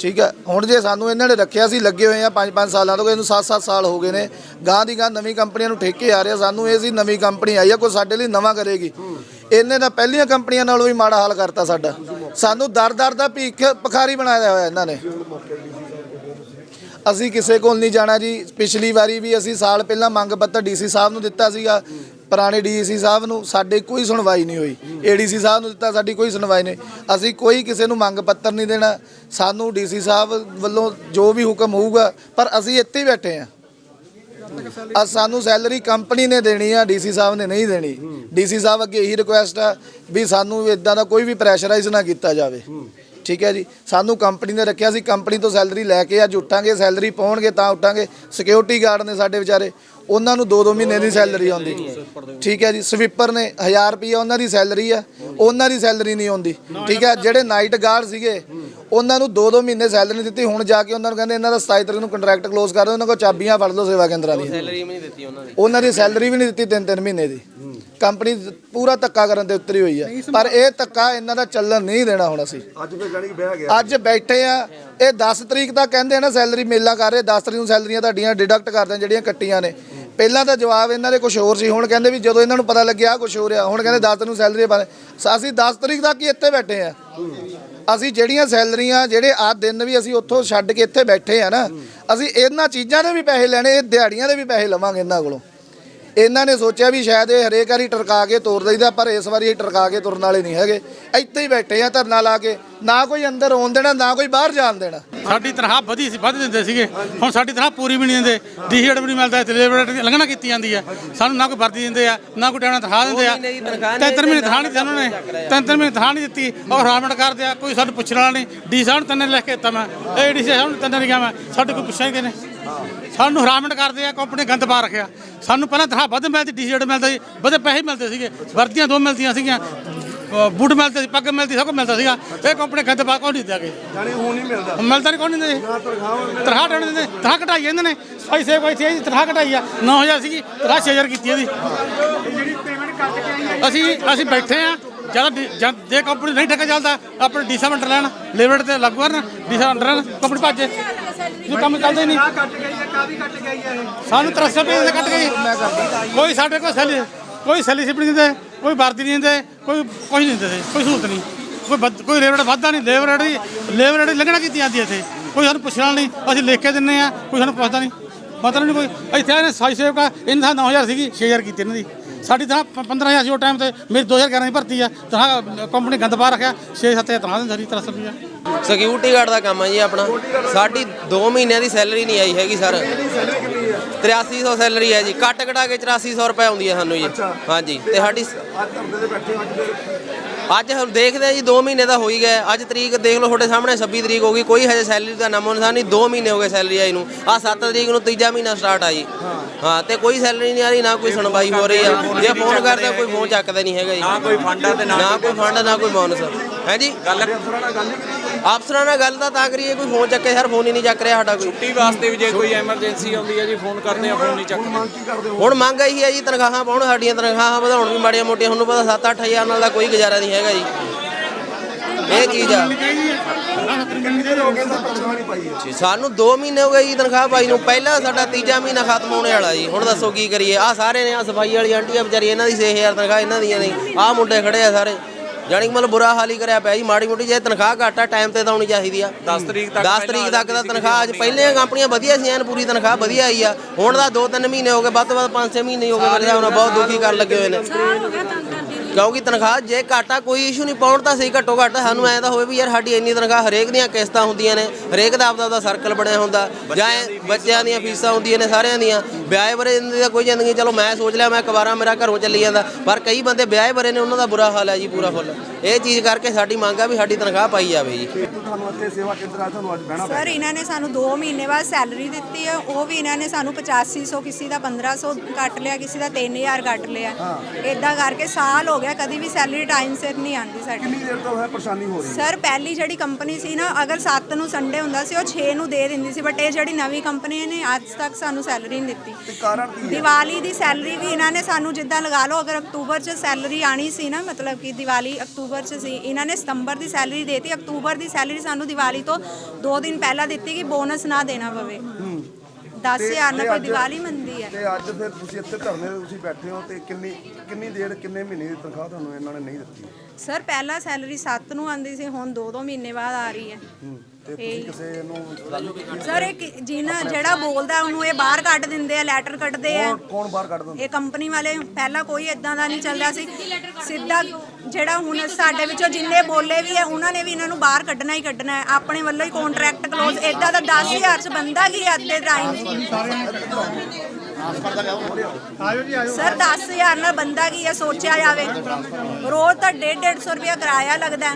ਠੀਕ ਹੈ। ਹੁਣ ਜੇ ਸਾਨੂੰ ਇਹਨਾਂ ਨੇ ਰੱਖਿਆ ਸੀ, ਲੱਗੇ ਹੋਏ ਆ 5-5 ਸਾਲਾਂ ਤੋਂ ਇਹਨੂੰ 7-7 ਸਾਲ ਹੋ ਗਏ ਨੇ। ਗਾਂ ਦੀ ਗਾਂ ਨਵੀਂ ਕੰਪਨੀਆਂ ਨੂੰ ਠੇਕੇ ਆ ਰਿਹਾ, ਸਾਨੂੰ ਇਹ ਸੀ ਨਵੀਂ ਕੰਪਨੀ ਆਈ ਆ, ਕੋਈ ਸਾਡੇ ਲਈ ਨਵਾਂ ਕਰੇਗੀ। ਇਹਨੇ ਤਾਂ ਪਹਿਲੀਆਂ ਕੰਪਨੀਆਂ ਨਾਲੋਂ ਵੀ ਮਾੜਾ ਹਾਲ ਕਰਤਾ ਸਾਡਾ। ਸਾਨੂੰ ਦਰ-ਦਰ ਦਾ ਭੀਖ ਭਖਾਰੀ ਬਣਾਇਆ ਹੋਇਆ ਇਹਨਾਂ ਨੇ। ਅਸੀਂ ਕਿਸੇ ਕੋਲ ਨਹੀਂ ਜਾਣਾ ਜੀ। ਪਿਛਲੀ ਵਾਰੀ ਵੀ ਅਸੀਂ ਸਾਲ ਪਹਿਲਾਂ ਮੰਗ ਪੱਤਰ ਡੀਸੀ ਸਾਹਿਬ ਨੂੰ ਦਿੱਤਾ ਸੀਗਾ। ਪੁਰਾਣੇ ਡੀਸੀ ਸਾਹਿਬ ਨੂੰ ਸਾਡੇ ਕੋਈ ਸੁਣਵਾਈ ਨਹੀਂ ਹੋਈ। ਏਡੀਸੀ ਸਾਹਿਬ ਨੂੰ ਦਿੱਤਾ, ਸਾਡੀ ਕੋਈ ਸੁਣਵਾਈ ਨਹੀਂ। ਅਸੀਂ ਕੋਈ ਕਿਸੇ ਨੂੰ ਮੰਗ ਪੱਤਰ ਨਹੀਂ ਦੇਣਾ। ਸਾਨੂੰ ਡੀਸੀ ਸਾਹਿਬ ਵੱਲੋਂ ਜੋ ਵੀ ਹੁਕਮ ਹੋਊਗਾ, ਪਰ ਅਸੀਂ ਇੱਥੇ ਹੀ ਬੈਠੇ ਆ ਆ ਸਾਨੂੰ ਸੈਲਰੀ ਕੰਪਨੀ ਨੇ ਦੇਣੀ ਆ, ਡੀਸੀ ਸਾਹਿਬ ਨੇ ਨਹੀਂ ਦੇਣੀ। ਡੀਸੀ ਸਾਹਿਬ ਅੱਗੇ ਇਹੀ ਰਿਕੁਐਸਟ ਆ ਵੀ ਸਾਨੂੰ ਇਦਾਂ ਦਾ ਕੋਈ ਵੀ ਪ੍ਰੈਸ਼ਰਾਈਜ਼ ਨਾ ਕੀਤਾ ਜਾਵੇ। ਠੀਕ ਹੈ ਜੀ। ਸਾਨੂੰ ਕੰਪਨੀ ਨੇ ਰੱਖਿਆ ਸੀ ਕੰਪਨੀ ਤੋਂ ਸੈਲਰੀ ਲੈ ਕੇ ਅੱਜ ਉੱਠਾਂਗੇ ਸੈਲਰੀ ਪਾਉਣਗੇ ਤਾਂ ਉੱਠਾਂਗੇ। ਸਿਕਿਉਰਿਟੀ ਗਾਰਡ ਨੇ ਸਾਡੇ ਵਿਚਾਰੇ, ਉਹਨਾਂ ਨੂੰ 2-2 ਮਹੀਨੇ ਦੀ ਸੈਲਰੀ ਆਉਂਦੀ। ਠੀਕ ਹੈ ਜੀ ਸਵੀਪਰ ਨੇ 1000 ਰੁਪਏ ਉਹਨਾਂ ਦੀ ਸੈਲਰੀ ਆ, ਉਹਨਾਂ ਦੀ ਸੈਲਰੀ ਨਹੀਂ ਆਉਂਦੀ। ਠੀਕ ਹੈ, ਜਿਹੜੇ ਨਾਈਟ ਗਾਰਡ ਸੀਗੇ ਉਹਨਾਂ ਨੂੰ 2-2 ਮਹੀਨੇ ਸੈਲਰੀ ਨਹੀਂ ਦਿੱਤੀ ਹੁਣ ਜਾ ਕੇ ਉਹਨਾਂ ਨੂੰ ਕਹਿੰਦੇ ਇਹਨਾਂ ਦਾ 27 ਤਰੀਕ ਨੂੰ ਕੰਟਰੈਕਟ ਕਲੋਜ਼ ਕਰ ਦਿਓ ਉਹਨਾਂ ਕੋਲ ਚਾਬੀਆਂ ਫੜ ਲਓ ਸੇਵਾ ਕੇਂਦਰਾਂ ਦੀਆਂ। ਸੈਲਰੀ ਵੀ ਨਹੀਂ ਦਿੱਤੀ ਉਹਨਾਂ ਦੀ। ਉਹਨਾਂ ਦੀ ਸੈਲਰੀ ਵੀ ਨਹੀਂ ਦਿੱਤੀ ਤਿੰਨ ਤਿੰਨ ਮਹੀਨੇ ਦੀ। ਕੰਪਨੀ ਪੂਰਾ ਧੱਕਾ ਕਰਨ ਤੇ ਉਤਰੀ ਹੋਈ ਹੈ ਪਰ ਇਹ ਧੱਕਾ ਇਹਨਾਂ ਦਾ ਚੱਲਣ ਨਹੀਂ ਦੇਣਾ ਹੁਣ ਅਸੀਂ। ਅੱਜ ਫਿਰ ਜਾਣੀ ਬਹਿ ਗਿਆ। ਅੱਜ ਬੈਠੇ ਆ ਇਹ 10 ਤਰੀਕ ਤੱਕ ਕਹਿੰਦੇ ਆ ਨਾ ਸੈਲਰੀ ਮੇਲਾ ਕਰ ਰਹੇ 10 ਤਰੀਕ ਨੂੰ ਸੈਲਰੀਆਂ ਤੁਹਾਡੀਆਂ ਡਿਡਕਟ ਕਰਦੇ ਆ ਜਿਹੜੀਆਂ ਕੱਟੀਆਂ ਨੇ। ਪਹਿਲਾਂ ਤਾਂ ਜਵਾਬ ਇਹਨਾਂ ਦੇ ਕੁਝ ਹੋਰ ਸੀ ਹੁਣ ਕਹਿੰਦੇ ਵੀ ਜਦੋਂ ਇਹਨਾਂ ਨੂੰ ਪਤਾ ਲੱਗਿਆ ਕੁਝ ਹੋ ਰਿਹਾ ਹੁਣ ਕਹਿੰਦੇ 10 ਤਰੀਕ ਨੂੰ ਸੈਲਰੀ ਬਾਰੇ ਅਸੀਂ 10 ਤਰੀਕ ਤੱਕ ਹੀ ਇੱਥੇ ਬੈਠੇ ਆ। ਅਸੀਂ ਜਿਹੜੀਆਂ ਸੈਲਰੀਆਂ ਜਿਹੜੇ ਆ ਦਿਨ ਵੀ ਅਸੀਂ ਉੱਥੋਂ ਛੱਡ ਕੇ ਇੱਥੇ ਬੈਠੇ ਆ ਨਾ, ਅਸੀਂ ਇਹਨਾਂ ਚੀਜ਼ਾਂ ਦੇ ਵੀ ਪੈਸੇ ਲੈਣੇ, ਇਹ ਦਿਹਾੜੀਆਂ ਦੇ ਵੀ ਪੈਸੇ ਲਵਾਂਗੇ ਇਹਨਾਂ ਕੋਲੋਂ। ਇਹਨਾਂ ਨੇ ਸੋਚਿਆ ਵੀ ਸ਼ਾਇਦ ਇਹ ਹਰੇਕ ਵਾਰੀ ਟਰਕਾ ਕੇ ਤੋਰ ਦਈਦਾ ਪਰ ਇਸ ਵਾਰੀ ਇਹ ਟਰਕਾ ਕੇ ਤੁਰਨ ਵਾਲੇ ਨਹੀਂ ਹੈਗੇ। ਇੱਥੇ ਹੀ ਬੈਠੇ ਆ ਧਰਨਾ ਲਾ ਕੇ। ਨਾ ਕੋਈ ਅੰਦਰ ਆਉਣ ਦੇਣਾ ਨਾ ਕੋਈ ਬਾਹਰ ਜਾਣ ਦੇਣਾ। ਸਾਡੀ ਤਨਖਾਹ ਵਧੀ ਸੀ ਵੱਧ ਦਿੰਦੇ ਸੀਗੇ। ਹੁਣ ਸਾਡੀ ਤਨਖਾਹ ਪੂਰੀ ਵੀ ਨਹੀਂ ਦਿੰਦੇ। ਡੀਹੇਡ ਵੀ ਨਹੀਂ ਮਿਲਦਾ ਤੇ ਲੇਬਰ ਲੰਘਣਾ ਕੀਤੀ ਜਾਂਦੀ ਹੈ ਸਾਨੂੰ ਨਾ ਕੋਈ ਵਰਦੀ ਦਿੰਦੇ ਆ ਨਾ ਕੋਈ ਟਾਈਮ ਤਨਖਾਹ ਦਿੰਦੇ ਆ। ਤਿੰਨ ਤਿੰਨ ਮਹੀਨੇ ਤਨਖਾਹ ਨਹੀਂ ਦਿੱਤੀ ਉਹਨਾਂ ਨੇ ਤਿੰਨ ਤਿੰਨ ਮਹੀਨੇ ਤਨਖਾਹ ਨਹੀਂ ਦਿੱਤੀ। ਔਰ ਹਰਾਮਟ ਕਰਦੇ ਆ ਕੋਈ ਸਾਨੂੰ ਪੁੱਛਣ ਵਾਲਾ ਨਹੀਂ। ਡੀ ਸਾਹਿਬ ਨੂੰ ਤੰਨੇ ਲਿਖ ਕੇ ਦਿੱਤਾ ਮੈਂ। ਇਹ ਡੀ ਸਾਹਿਬ ਨੂੰ ਤੰਨੇ ਲਿਖਿਆ ਮੈਂ ਸਾਡੇ ਕੋਈ ਪੁੱਛਿਆ ਕਿ ਨੇ ਸਾਨੂੰ ਹਰਾਮਟ ਕਰਦੇ ਆ ਕੰਪਨੀ ਗੰਦ ਪਾ ਰੱਖਿਆ। ਸਾਨੂੰ ਪਹਿਲਾਂ ਤਨਖਾਹ ਵੱਧ ਮਿਲਦੀ ਡੀ ਮਿਲਦਾ ਸੀ ਵਧੇ ਪੈਸੇ ਮਿਲਦੇ ਸੀਗੇ ਵਰਦੀਆਂ ਦੋ ਮਿਲਦੀਆਂ ਸੀਗੀਆਂ ਅ, ਬੂਟ ਮਿਲਦੇ ਸੀ ਪੱਗ ਮਿਲਦੀ ਸਭ ਕੁਝ ਮਿਲਦਾ ਸੀਗਾ। ਇਹ ਕੰਪਨੀ ਗੰਦ ਪਾ ਕੋਈ ਨਹੀਂ ਦਿਆਗੇ ਜਾਣੀ ਹੁਣ ਨਹੀਂ ਮਿਲਦਾ। ਮਿਲਦਾ ਨਹੀਂ ਕੋਈ ਨਹੀਂ ਦਿੰਦੇ। ਤਨਖਾਹ ਦੇਣ ਦਿੰਦੇ ਤਨਖਾਹ ਘਟਾਈ ਜਾਂਦੇ ਨੇ। ਭਾਈ ਸੇਵ ਕੋਈ ਸੀ ਤਨਖਾਹ ਘਟਾਈ ਆ। 9000 ਸੀਗੀ ਤਨਖਾਹ 6000 ਕੀਤੀ ਇਹਦੀ ਅਸੀਂ ਅਸੀਂ ਬੈਠੇ ਆ ਜਦ ਜੇ ਕੰਪਨੀ ਨਹੀਂ ਠੇਕਾ ਚੱਲਦਾ ਆਪਣੇ ਡੀਸਾ ਅੰਡਰ ਲੈਣ ਲੇਬਰ ਤੇ ਲੱਗੂ ਕਰਨ ਡੀਸਾ ਅੰਡਰ ਲੈਣ ਕੰਪਨੀ ਭੱਜੇ ਇਹ ਕੰਮ ਚੱਲਦਾ ਹੀ ਨਹੀਂ। ਸਾਨੂੰ 300 ਰੁਪਏ ਦੇ ਕੱਟ ਗਈ ਕੋਈ ਸਾਡੇ ਕੋਲ ਸੈਲੀ ਕੋਈ ਸੈਲੀਸਿਪ ਨਹੀਂ ਦਿੰਦੇ ਕੋਈ ਵਰਦੀ ਨਹੀਂ ਦਿੰਦੇ ਕੋਈ ਕੁਝ ਨਹੀਂ ਦਿੰਦੇ। ਕੋਈ ਸਹੂਲਤ ਨਹੀਂ। ਕੋਈ ਕੋਈ ਲੇਬਰ ਵਾਧਾ ਨਹੀਂ। ਲੇਬਰ ਰੇਟ ਲੇਬਰ ਰੇਟ ਦੀ ਲੰਘਣਾ ਕੀਤੀ ਜਾਂਦੀ ਹੈ ਇੱਥੇ? ਕੋਈ ਸਾਨੂੰ ਪੁੱਛਣਾ ਨਹੀਂ। ਅਸੀਂ ਲਿਖ ਕੇ ਦਿੰਨੇ ਆ ਕੋਈ ਸਾਨੂੰ ਪੁੱਛਦਾ ਨਹੀਂ। ਮਤਲਬ ਨਹੀਂ ਕੋਈ ਇੱਥੇ ਇਹਨੇ ਸਾਈ ਸੇਵ ਕਾ ਇਹਨਾਂ ਦਾ 9000 ਸੀਗੀ 6000 ਕੀਤੀ ਇਹਨਾਂ ਦੀ। ਸਾਡੀ ਤਾਂ 15000 ਸੀ ਉਹ ਟਾਈਮ ਤੇ ਮੇਰੀ 2011 ਦੀ ਭਰਤੀ ਆ। ਤਾਂ ਕੰਪਨੀ ਗੰਦ ਪਾ ਰੱਖਿਆ 6-7 ਤਨਖਾਹ ਦਿੰਦੀ ਸਾਰੀ 300 ਰੁਪਏ ਸਿਕਿਉਰਿਟੀ ਗਾਰਡ ਦਾ ਕੰਮ ਹੈ ਜੀ ਆਪਣਾ। ਸਾਡੀ 2 ਮਹੀਨਿਆਂ ਦੀ ਸੈਲਰੀ ਨਹੀਂ ਆਈ ਹੈਗੀ ਸਰ 8300 ਸੈਲਰੀ ਹੈ ਜੀ। ਕੱਟ ਕਟਾ ਕੇ 8400 ਰੁਪਏ ਆਉਂਦੀ ਹੈ ਸਾਨੂੰ ਜੀ। ਹਾਂਜੀ ਤੇ ਸਾਡੀ ਅੱਜ ਹੁਣ ਦੇਖਦੇ ਆ ਜੀ 2 ਮਹੀਨੇ ਦਾ ਹੋ ਹੀ ਗਿਆ ਅੱਜ ਤਰੀਕ ਦੇਖ ਲਓ ਤੁਹਾਡੇ ਸਾਹਮਣੇ 26 ਤਰੀਕ ਹੋ ਗਈ। ਕੋਈ ਹਜੇ ਸੈਲਰੀ ਦਾ ਨਾਮੋ ਨਿਸ਼ਾਨ ਨਹੀਂ 2 ਮਹੀਨੇ ਹੋ ਗਏ ਸੈਲਰੀ ਆਈ ਨੂੰ। ਆ 7 ਤਰੀਕ ਨੂੰ ਤੀਜਾ ਮਹੀਨਾ ਸਟਾਰਟ ਆ ਜੀ। ਹਾਂ। ਤੇ ਕੋਈ ਸੈਲਰੀ ਨਹੀਂ ਆ ਰਹੀ ਨਾ ਕੋਈ ਸੁਣਵਾਈ ਹੋ ਰਹੀ ਆ। ਜੇ ਫੋਨ ਕਰਦੇ ਕੋਈ ਫੋਨ ਚੱਕਦਾ ਨਹੀਂ ਹੈਗਾ ਜੀ। ਨਾ ਕੋਈ ਫੰਡ ਆ ਤੇ ਨਾ ਕੋਈ ਫੰਡ ਨਾ ਕੋਈ ਬੋਨਸ ਹੈ ਜੀ? ਗੱਲ ਅਫਸਰਾਂ ਨਾਲ ਗੱਲ ਤਾਂ ਤਾਂ ਕਰੀਏ ਕੋਈ ਫੋਨ ਚੱਕੇ ਸਰ ਫੋਨ ਹੀ ਨਹੀਂ ਚੱਕ ਰਿਹਾ ਸਾਡਾ ਕੋਈ। ਛੁੱਟੀ ਵਾਸਤੇ ਵੀ ਜੇ ਕੋਈ ਐਮਰਜੈਂਸੀ ਆਉਂਦੀ ਹੈ ਜੀ ਫੋਨ ਕਰਦੇ ਆ ਫੋਨ ਨਹੀਂ ਚੱਕਦੇ। ਹੁਣ ਮੰਗ ਇਹੀ ਹੈ ਜੀ ਤਨਖਾਹਾਂ ਪਾਉਣ ਸਾਡੀਆਂ ਤਨਖਾਹਾਂ ਵਧਾਉਣ ਵੀ ਮਾੜੀਆਂ ਮੋਟੀਆਂ ਤੁਹਾਨੂੰ ਪਤਾ 7-8000 ਨਾਲ ਦਾ ਕੋਈ ਗੁਜ਼ਾਰਾ ਨਹੀਂ ਹੈਗਾ ਜੀ। ਇਹ ਚੀਜ਼ ਆ। ਸਾਨੂੰ 2 ਮਹੀਨੇ ਹੋ ਗਏ ਜੀ ਤਨਖਾਹ ਪਾਈ ਨੂੰ। ਪਹਿਲਾਂ ਸਾਡਾ ਤੀਜਾ ਮਹੀਨਾ ਖਤਮ ਹੋਣੇ ਵਾਲਾ ਜੀ। ਹੁਣ ਦੱਸੋ ਕੀ ਕਰੀਏ? ਆ ਸਾਰੇ ਨੇ ਆ ਸਫ਼ਾਈ ਵਾਲੀ ਆਂਟੀ ਆ ਵਿਚਾਰੀ ਇਹਨਾਂ ਦੀ 6000 ਤਨਖਾਹ ਇਹਨਾਂ ਦੀਆਂ ਨਹੀਂ। ਆ ਮੁੰਡੇ ਖੜੇ ਆ ਸਾਰੇ। ਜਾਣੀ ਕਿ ਮਤਲਬ ਬੁਰਾ ਹਾਲ ਹੀ ਕਰਿਆ ਪਿਆ ਜੀ ਮਾੜੀ ਮੋਟੀ ਜੇ ਤਨਖਾਹ ਘੱਟ ਆ ਟਾਈਮ ਤੇ ਤਾਂ ਆਉਣੀ ਚਾਹੀਦੀ ਆ। 10 ਤਰੀਕ ਤੱਕ 10 ਤਰੀਕ ਤੱਕ ਦਾ ਤਨਖਾਹ ਅੱਜ ਪਹਿਲੀਆਂ ਕੰਪਨੀਆਂ ਵਧੀਆ ਸੀ ਐਨ ਪੂਰੀ ਤਨਖਾਹ ਵਧੀਆ ਆਈ ਆ। ਹੁਣ ਦਾ 2-3 ਮਹੀਨੇ ਹੋ ਗਏ ਵੱਧ ਤੋਂ ਵੱਧ 5-6 ਮਹੀਨੇ ਹੋ ਗਏ ਮੇਰੇ ਹਿਸਾਬ ਨਾਲ ਬਹੁਤ ਦੁਖੀ ਕਰਨ ਲੱਗੇ ਹੋਏ ਨੇ। ਕਿਉਂਕਿ ਤਨਖਾਹ ਜੇ ਘਾਟਾ ਕੋਈ ਇਸ਼ੂ ਨਹੀਂ ਪਾਉਣ ਤਾਂ ਸਹੀ ਘੱਟੋ ਘੱਟ ਸਾਨੂੰ ਐਂ ਤਾਂ ਹੋਵੇ ਵੀ ਯਾਰ ਸਾਡੀ ਇੰਨੀ ਤਨਖਾਹ ਹਰੇਕ ਦੀਆਂ ਕਿਸ਼ਤਾਂ ਹੁੰਦੀਆਂ ਨੇ ਹਰੇਕ ਦਾ ਆਪਦਾ ਆਪਦਾ ਸਰਕਲ ਬਣਿਆ ਹੁੰਦਾ ਜਾਂ ਇਹ ਬੱਚਿਆਂ ਦੀਆਂ ਫੀਸਾਂ ਹੁੰਦੀਆਂ ਨੇ ਸਾਰਿਆਂ ਦੀਆਂ। ਵਿਆਹ ਬਰੇ ਦੀ ਤਾਂ ਕੋਈ ਜ਼ਿੰਦਗੀ ਚਲੋ ਮੈਂ ਸੋਚ ਲਿਆ ਮੈਂ ਕਵਾਰਾ ਮੇਰਾ ਘਰੋਂ ਚੱਲੀ ਜਾਂਦਾ ਪਰ ਕਈ ਬੰਦੇ ਵਿਆਹ ਬਰੇ ਨੇ ਉਹਨਾਂ ਦਾ ਬੁਰਾ ਹਾਲ ਹੈ ਜੀ ਪੂਰਾ ਫੁੱਲ। ਇਹ ਚੀਜ਼ ਕਰਕੇ ਸਾਡੀ ਮੰਗ ਆ ਵੀ ਸਾਡੀ ਤਨਖਾਹ ਪਾਈ ਜਾਵੇ ਜੀ। ਤੁਹਾਨੂੰ ਇੱਥੇ ਸੇਵਾ ਕੇਂਦਰ ਆ ਤੁਹਾਨੂੰ ਅੱਜ ਬਹਿਣਾ ਸਰ ਇਹਨਾਂ ਨੇ ਸਾਨੂੰ 2 ਮਹੀਨੇ ਬਾਅਦ ਸੈਲਰੀ ਦਿੱਤੀ ਹੈ ਉਹ ਵੀ ਇਹਨਾਂ ਨੇ ਸਾਨੂੰ 8500 ਕਿਸੇ ਦਾ 1500 ਕੱਟ ਲਿਆ ਕਿਸੇ ਦਾ 3000 ਕੱਟ ਲਿਆ। ਇਦਾਂ ਕਰਕੇ ਸਾਲ ਹੋ ਗਿਆ ਕਦੀ ਵੀ ਸੈਲਰੀ ਟਾਈਮ ਸਿਰ ਨਹੀਂ ਆਉਂਦੀ ਸਾਡੀ। ਕਿੰਨੀ ਦੇਰ ਤੋਂ ਹੈ ਪਰੇਸ਼ਾਨੀ ਹੋ ਰਹੀ ਹੈ? ਸਰ ਪਹਿਲੀ ਜਿਹੜੀ ਕੰਪਨੀ ਸੀ ਨਾ ਅਗਰ 7 ਨੂੰ ਸੰਡੇ ਹੁੰਦਾ ਸੀ ਉਹ 6 ਨੂੰ ਦੇ ਦਿੰਦੀ ਸੀ ਬਟ ਇਹ ਜਿਹੜੀ ਨਵੀਂ ਕੰਪਨੀ ਨੇ ਅੱਜ ਤੱਕ ਸਾਨੂੰ ਸੈਲਰੀ ਨਹੀਂ ਦਿੱਤੀ। ਤੇ ਕਾਰਨ ਕੀ ਹੈ? ਦੀਵਾਲੀ ਦੀ ਸੈਲਰੀ ਵੀ ਇਹਨਾਂ ਨੇ ਸਾਨੂੰ ਜਿੱਦਾਂ ਲਗਾ ਲਓ ਅਗਰ ਅਕਤੂਬਰ 'ਚ ਸੈਲਰੀ ਆਣੀ ਸੀ ਨਾ ਮਤਲਬ ਕਿ ਦੀਵਾਲੀ ਅਕਤੂਬਰ 'ਚ ਸੀ ਇਹਨਾਂ ਨੇ ਸਤੰਬਰ ਦੀ ਸੈਲਰੀ ਦੇਤੀ ਅਕਤੂਬਰ ਦੀ ਸੈਲਰੀ ਸਾਨੂੰ ਦੀਵਾਲੀ ਤੋਂ 2 ਦਿਨ ਪਹਿਲਾਂ ਦਿੱਤੀ ਕਿ ਬੋਨਸ ਨਾ ਦੇਣਾ ਪਵੇ। 10000 ਨਾਲ ਕੋਈ ਦੀਵਾਲੀ ਮੰਦੀ ਤੇ ਅੱਜ ਫਿਰ ਤੁਸੀਂ ਇੱਥੇ ਧਰਨੇ ਤੇ ਤੁਸੀਂ ਬੈਠੇ ਹੋ ਤੇ ਕਿੰਨੀ ਕਿੰਨੀ ਦੇਰ ਕਿੰਨੇ ਮਹੀਨੇ ਦੀ ਤਨਖਾਹ ਤੁਹਾਨੂੰ ਇਹਨਾਂ ਨੇ ਨਹੀਂ ਦਿੱਤੀ? ਸਰ ਪਹਿਲਾਂ ਸੈਲਰੀ 7 ਨੂੰ ਆਂਦੀ ਸੀ ਹੁਣ 2-2 ਮਹੀਨੇ ਬਾਅਦ ਆ ਰਹੀ ਹੈ। ਹੂੰ, ਤੇ ਤੁਸੀਂ ਕਿਸੇ ਨੂੰ ਸਰ ਇਹ ਕਿ- ਜਿਹਨਾਂ ਜਿਹੜਾ ਬੋਲਦਾ ਉਹਨੂੰ ਇਹ ਬਾਹਰ ਕੱਢ ਦਿੰਦੇ ਆ ਲੈਟਰ ਕੱਢਦੇ ਆ। ਕੌਣ- ਕੌਣ ਬਾਹਰ ਕੱਢ ਦਿੰਦਾ? ਇਹ ਕੰਪਨੀ ਵਾਲੇ ਪਹਿਲਾਂ ਕੋਈ ਇਦਾਂ ਦਾ ਨਹੀਂ ਚੱਲਦਾ ਸੀ। ਸਿੱਧਾ ਜਿਹੜਾ ਹੁਣ ਸਾਡੇ ਵਿੱਚੋਂ ਜਿੰਨੇ ਬੋਲੇ ਵੀ ਆ ਉਹਨਾਂ ਨੇ ਵੀ ਇਹਨਾਂ ਨੂੰ ਬਾਹਰ ਕੱਢਣਾ ਹੀ ਕੱਢਣਾ ਹੈ। ਆਪਣੇ ਵੱਲੋਂ ਹੀ ਕੰਟਰੈਕਟ ਕਲੋਜ਼ ਇਦਾਂ ਦਾ 10000 ਚ ਬੰਦਾ ਕੀ ਅੱਧੇ ਟਾਈਮ ਸਰ 10000 ਨਾਲ ਬੰਦਾ ਕੀ ਹੈ? ਸੋਚਿਆ ਜਾਵੇ। ਰੋਜ਼ ਤਾਂ 1.5 150 ਕਿਰਾਇਆ ਲੱਗਦਾ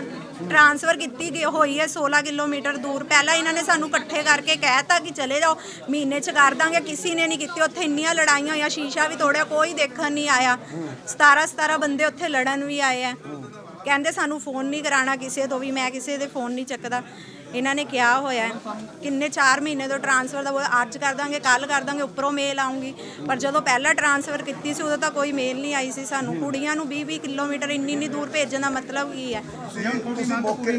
ਟ੍ਰਾਂਸਫਰ ਕੀਤੀ ਗਈ, ਹੋਈ ਹੈ 16 ਕਿਲੋਮੀਟਰ ਦੂਰ। ਪਹਿਲਾਂ ਇਹਨਾਂ ਨੇ ਸਾਨੂੰ ਇਕੱਠੇ ਕਰਕੇ ਕਹਿਤਾ ਕਿ ਚਲੇ ਜਾਓ। ਮਹੀਨੇ ਚ ਕਰ ਦਾਂਗੇ, ਕਿਸੇ ਨੇ ਨਹੀਂ ਕੀਤੀ। ਉੱਥੇ ਇੰਨੀਆਂ ਲੜਾਈਆਂ ਹੋਈਆਂ, ਸ਼ੀਸ਼ਾ ਵੀ ਤੋੜਿਆ, ਕੋਈ ਦੇਖਣ ਨਹੀਂ ਆਇਆ। 17 17 ਬੰਦੇ ਉੱਥੇ ਲੜਨ ਵੀ ਆਏ ਆ। ਕਹਿੰਦੇ ਸਾਨੂੰ ਫੋਨ ਨਹੀਂ ਕਰਾਣਾ ਕਿਸੇ ਤੋਂ ਵੀ, ਮੈਂ ਕਿਸੇ ਦੇ ਫੋਨ ਨਹੀਂ ਚੱਕਦਾ। ਇਹਨਾਂ ਨੇ ਕਿਹਾ ਹੋਇਆ ਹੈ। ਕਿੰਨੇ 4 ਮਹੀਨੇ ਤੋਂ ਟ੍ਰਾਂਸਫਰ ਦਾ ਬੋਲ ਅੱਜ ਕਰ ਦਾਂਗੇ ਕੱਲ ਕਰ ਦਾਂਗੇ ਉੱਪਰੋਂ ਮੇਲ ਆਉਂਗੀ ਪਰ ਜਦੋਂ ਪਹਿਲਾਂ ਟ੍ਰਾਂਸਫਰ ਕੀਤੀ ਸੀ ਉਦੋਂ ਤਾਂ ਕੋਈ ਮੇਲ ਨਹੀਂ ਆਈ ਸੀ ਸਾਨੂੰ। ਕੁੜੀਆਂ ਨੂੰ 20 20 ਕਿਲੋਮੀਟਰ ਇੰਨੀ ਇੰਨੀ ਦੂਰ ਭੇਜਣ ਦਾ ਮਤਲਬ ਕੀ ਹੈ? ਤੁਸੀਂ ਮੌਕੇ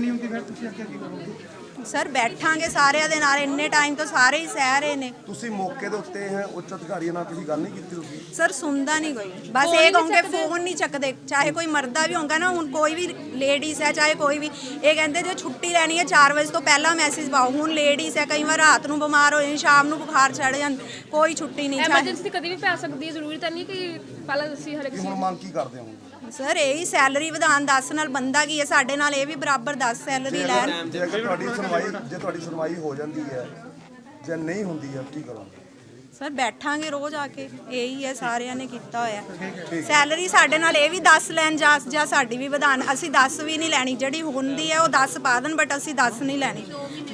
ਸਰ ਬੈਠਾਂਗੇ ਸਾਰਿਆਂ ਦੇ ਨਾਲ ਇੰਨੇ ਟਾਈਮ ਤੋਂ ਸਾਰੇ ਹੀ ਸਹਿ ਰਹੇ ਨੇ। ਤੁਸੀਂ ਮੌਕੇ ਦੇ ਉੱਤੇ ਹੈ ਉੱਚ ਅਧਿਕਾਰੀਆਂ ਨਾਲ ਤੁਸੀਂ ਗੱਲ ਨਹੀਂ ਕੀਤੀ ਤੁਸੀਂ? ਸਰ ਸੁਣਦਾ ਨਹੀਂ ਕੋਈ। ਬਸ ਇਹ ਕਹੋਗੇ ਫੋਨ ਨਹੀਂ ਚੱਕਦੇ। ਚਾਹੇ ਕੋਈ ਮਰਦਾ ਵੀ ਹੋਗਾ ਨਾ ਹੁਣ ਕੋਈ ਵੀ ਲੇਡੀਜ਼ ਹੈ ਚਾਹੇ ਕੋਈ ਵੀ ਇਹ ਕਹਿੰਦੇ ਜੇ ਛੁੱਟੀ ਲੈਣੀ ਹੈ 4 ਵਜੇ ਤੋਂ ਪਹਿਲਾਂ ਮੈਸੇਜ ਪਾਓ। ਹੁਣ ਲੇਡੀਜ਼ ਹੈ ਕਈ ਵਾਰ ਰਾਤ ਨੂੰ ਬਿਮਾਰ ਹੋ ਜਾਂਦੀ ਸ਼ਾਮ ਨੂੰ ਬੁਖਾਰ ਚੜ ਜਾਂਦਾ ਕੋਈ ਛੁੱਟੀ ਨਹੀਂ ਚਾਹੇ ਐਮਰਜੈਂਸੀ ਕਦੀ ਵੀ ਪੈ ਸਕਦੀ ਹੈ ਜ਼ਰੂਰੀ ਤਾਂ ਨਹੀਂ ਕਿ ਪਹਿਲਾਂ ਅਸੀਂ ਹਰ ਇੱਕ ਹੁਣ ਮੰਗ ਕੀ ਕਰਦੇ ਹੋ? ਸਰ ਇਹ ਹੀ ਸੈਲਰੀ ਵਧਾਉਣ 10 ਨਾਲ ਬੰਦਾ ਕੀ ਹੈ? ਸਾਡੇ ਨਾਲ ਇਹ ਵੀ ਬਰਾਬਰ 10 ਸੈਲਰੀ ਲੈਣ ਜੇ ਅਗਰ ਤੁਹਾਡੀ ਸੁਣਵਾਈ ਜੇ ਤੁਹਾਡੀ ਸੁਣਵਾਈ ਹੋ ਜਾਂਦੀ ਹੈ ਜੇ ਨਹੀਂ ਹੁੰਦੀ ਹੈ ਕੀ ਕਰੋਗੇ? ਸਰ ਬੈਠਾਂਗੇ ਰੋਜ਼ ਆ ਕੇ। ਇਹੀ ਹੈ ਸਾਰਿਆਂ ਨੇ ਕੀਤਾ ਹੋਇਆ। ਸੈਲਰੀ ਸਾਡੇ ਨਾਲ ਇਹ ਵੀ 10 ਲੈਣ ਜਾਂ ਜਾਂ ਸਾਡੀ ਵੀ ਵਧਾਣ। ਅਸੀਂ 10 ਵੀ ਨਹੀਂ ਲੈਣੀ। ਜਿਹੜੀ ਹੁੰਦੀ ਹੈ ਉਹ 10 ਪਾ ਦੇਣ ਬਟ ਅਸੀਂ 10 ਨਹੀਂ ਲੈਣੀ।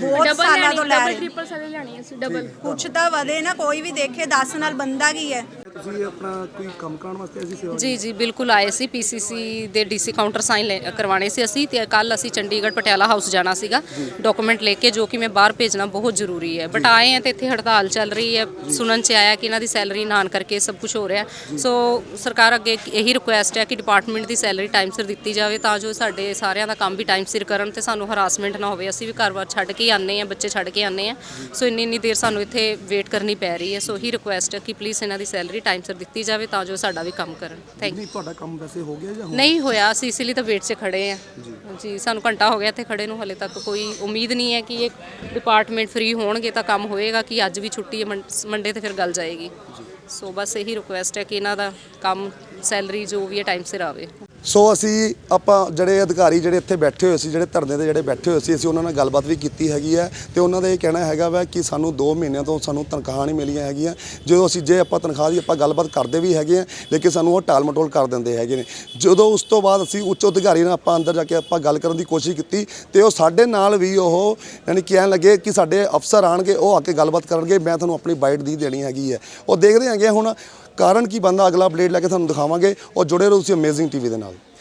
ਬਹੁਤ ਡਬਲ ਸਾਲਾਂ ਤੋਂ ਲੈ ਡਬਲ ਰਹੇ। ਟ੍ਰਿਪਲ ਸਾਰੇ ਲੈਣੀ ਹੈ ਅਸੀਂ ਡਬਲ ਕੁਛ ਤਾਂ ਵਧੇ ਨਾ ਕੋਈ ਵੀ ਦੇਖੇ 10 ਨਾਲ ਬੰਦਾ ਕੀ ਹੈ? ਤੁਸੀਂ ਆਪਣਾ ਕੋਈ ਕੰਮ ਕਰਨ ਵਾਸਤੇ ਅਸੀਂ ਸੇਵਾ ਜੀ ਜੀ ਬਿਲਕੁਲ ਆਏ ਸੀ ਪੀਸੀਸੀ ਦੇ ਡੀਸੀ ਕਾਊਂਟਰ ਸਾਈਨ ਕਰਵਾਣੇ ਸੀ ਅਸੀਂ ਤੇ ਕੱਲ ਅਸੀਂ ਚੰਡੀਗੜ੍ਹ ਪਟਿਆਲਾ ਹਾਊਸ ਜਾਣਾ ਸੀਗਾ ਡਾਕੂਮੈਂਟ ਲੈ ਕੇ ਜੋ ਕਿ ਮੈਂ ਬਾਹਰ ਭੇਜਣਾ ਬਹੁਤ ਜ਼ਰੂਰੀ ਹੈ। ਬਟ ਆਏ ਆ ਤੇ ਇੱਥੇ ਹੜਤਾਲ ਚੱਲ ਰਹੀ ਹੈ ਸੁਣਨ ਚ ਆਇਆ ਕਿ ਇਹਨਾਂ ਦੀ ਸੈਲਰੀ ਨਾਨ ਕਰਕੇ ਸਭ ਕੁਝ ਹੋ ਰਿਹਾ। ਸੋ ਸਰਕਾਰ ਅੱਗੇ ਇਹੀ ਰਿਕੁਐਸਟ ਹੈ ਕਿ ਡਿਪਾਰਟਮੈਂਟ ਦੀ ਸੈਲਰੀ ਟਾਈਮ ਸਿਰ ਦਿੱਤੀ ਜਾਵੇ ਤਾਂ ਜੋ ਸਾਡੇ ਸਾਰਿਆਂ ਦਾ ਕੰਮ ਵੀ ਟਾਈਮ ਸਿਰ ਕਰਨ ਤੇ ਸਾਨੂੰ ਹਰਾਸਮੈਂਟ ਨਾ ਹੋਵੇ। ਅਸੀਂ ਵੀ ਘਰ-ਬਾਰ ਛੱਡ ਕੇ ਆਉਂਦੇ ਆ ਬੱਚੇ ਛੱਡ ਕੇ ਆਉਂਦੇ ਆ ਸੋ ਇੰਨੀ ਇੰਨੀ ਦੇਰ ਸਾਨੂੰ ਇੱਥੇ ਵੇਟ ਕਰਨੀ ਪੈ ਰਹੀ ਹੈ। ਸੋ ਹੀ ਰਿਕੁਐਸਟ ਹੈ ਕਿ ਪਲੀਜ਼ ਇਹਨਾਂ ਦੀ ਸੈਲਰੀ ਟਾਈਮ ਸਿਰ ਦਿੱਤੀ ਜਾਵੇ ਤਾਂ ਜੋ ਸਾਡਾ ਵੀ ਕੰਮ ਕਰਨ। ਥੈਂਕ ਨਹੀਂ ਤੁਹਾਡਾ ਕੰਮ ਵੈਸੇ ਹੋ ਗਿਆ ਜਾਂ ਨਹੀਂ ਹੋਇਆ ਅਸੀਂ ਇਸ ਲਈ ਤਾਂ ਵੇਟ 'ਚ ਖੜੇ ਆ ਜੀ। ਸਾਨੂੰ ਘੰਟਾ ਹੋ ਗਿਆ ਇੱਥੇ ਖੜੇ ਨੂੰ ਹਲੇ ਤੱਕ ਕੋਈ ਉਮੀਦ ਨਹੀਂ ਹੈ ਕਿ ਇਹ ਡਿਪਾਰਟਮੈਂਟ ਫ੍ਰੀ ਹੋਣਗੇ ਤਾਂ ਕੰਮ ਹੋਏਗਾ ਕਿ ਅੱਜ ਵੀ ਛੁੱਟੀ ਹੈ ਮੰਡੇ ਤੇ ਫਿਰ ਗੱਲ ਜਾਏਗੀ। ਸੋ ਬਸ ਇਹੀ ਰਿਕੁਐਸਟ ਹੈ ਕਿ ਇਹਨਾਂ ਦਾ ਕੰਮ ਸੈਲਰੀ ਜੋ ਵੀ ਹੈ ਟਾਈਮ ਸਿਰ ਆਵੇ। ਸੋ ਅਸੀਂ ਆਪਾਂ ਜਿਹੜੇ ਅਧਿਕਾਰੀ ਜਿਹੜੇ ਇੱਥੇ ਬੈਠੇ ਹੋਏ ਸੀ, ਜਿਹੜੇ ਧਰਨੇ ਦੇ ਜਿਹੜੇ ਬੈਠੇ ਹੋਏ ਸੀ, ਅਸੀਂ ਉਹਨਾਂ ਨਾਲ ਗੱਲਬਾਤ ਵੀ ਕੀਤੀ ਹੈਗੀ ਹੈ ਤੇ ਉਹਨਾਂ ਦਾ ਇਹ ਕਹਿਣਾ ਹੈਗਾ ਵਾ ਕਿ ਸਾਨੂੰ 2 ਮਹੀਨਿਆਂ ਤੋਂ ਸਾਨੂੰ ਤਨਖਾਹ ਨਹੀਂ ਮਿਲੀਆਂ ਹੈਗੀਆਂ। ਜਦੋਂ ਅਸੀਂ, ਜੇ ਆਪਾਂ ਤਨਖਾਹ ਦੀ ਆਪਾਂ ਗੱਲਬਾਤ ਕਰਦੇ ਵੀ ਹੈਗੇ ਆ, ਲੇਕਿਨ ਸਾਨੂੰ ਉਹ ਟਾਲ ਮਟੋਲ ਕਰ ਦਿੰਦੇ ਹੈਗੇ ਨੇ। ਜਦੋਂ ਉਸ ਤੋਂ ਬਾਅਦ ਅਸੀਂ ਉੱਚ ਅਧਿਕਾਰੀ ਨਾਲ ਆਪਾਂ ਅੰਦਰ ਜਾ ਕੇ ਆਪਾਂ ਗੱਲ ਕਰਨ ਦੀ ਕੋਸ਼ਿਸ਼ ਕੀਤੀ ਤੇ ਉਹ ਸਾਡੇ ਨਾਲ ਵੀ ਉਹ ਯਾਨੀ ਕਹਿਣ ਲੱਗੇ ਕਿ ਸਾਡੇ ਅਫਸਰ ਆਣਗੇ, ਉਹ ਆ ਕੇ ਗੱਲਬਾਤ ਕਰਨਗੇ, ਮੈਂ ਤੁਹਾਨੂੰ ਆਪਣੀ ਬਾਈਟ ਦੀ ਦੇਣੀ ਹੈਗੀ ਹੈ। ਉਹ ਦੇਖਦੇ ਹੈਗੇ ਹੁਣ ਕਾਰਨ ਕੀ ਬੰਦਾ ਅਗਲਾ ਅਪਡੇਟ ਲੈ ਕੇ ਤੁਹਾਨੂੰ ਦਿਖਾਵਾਂਗੇ ਔਰ ਜੁੜੇ ਰਹੋ ਤੁਸੀਂ ਅਮੇਜ਼ਿੰਗ ਟੀਵੀ ਦੇ ਨਾਲ।